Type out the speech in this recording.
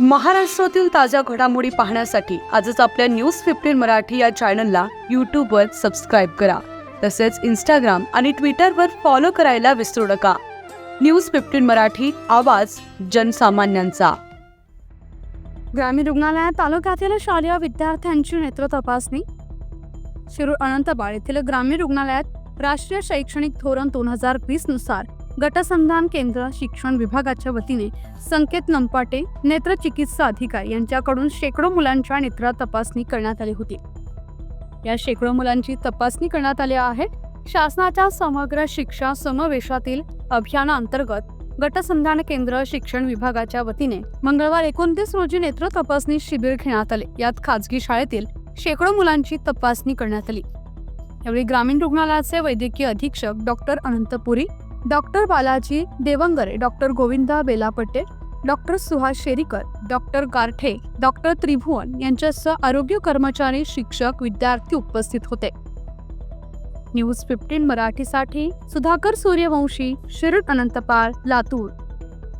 महाराष्ट्रातील ताज्या घडामोडी पाहण्यासाठी आजच आपल्या न्यूज फिफ्टीन मराठी या चॅनलला यूट्यूबवर सबस्क्राईब करा. तसेच इंस्टाग्राम आणि ट्विटरवर फॉलो करायला विसरू नका. न्यूज फिफ्टीन मराठी आवाज जनसामान्यांचा. ग्रामीण रुग्णालयात तालुक्यातील शालेय विद्यार्थ्यांची नेत्र तपासणी. शिरूर अनंतबाळ येथील ग्रामीण रुग्णालयात राष्ट्रीय शैक्षणिक धोरण दोन हजार वीसनुसार गटसंधान केंद्र शिक्षण विभागाच्या वतीने संकेत नंपाटे नेत्रचिकित्सा अधिकारी यांच्याकडून शेकडो मुलांच्या नेत्र तपासणी करण्यात आली होती. या शेकडो मुलांची तपासणी करण्यात आली आहे. शासनाच्या समग्र शिक्षा समावेशातील अभियानाअंतर्गत गटसंधान केंद्र शिक्षण विभागाच्या वतीने मंगळवार एकोणतीस रोजी नेत्र तपासणी शिबिर घेण्यात आले. यात खाजगी शाळेतील शेकडो मुलांची तपासणी करण्यात आली. यावेळी ग्रामीण रुग्णालयाचे वैद्यकीय अधीक्षक doctor Anantpuri doctor Balaji Devangare doctor Govinda Belapatel doctor Suhas Sherikar doctor Garthe doctor Tribhuvan यांच्यासह आरोग्य कर्मचारी शिक्षक विद्यार्थी उपस्थित होते. न्यूज फिफ्टीन मराठीसाठी सुधाकर सूर्यवंशी शिरूर अनंतपाळ लातूर.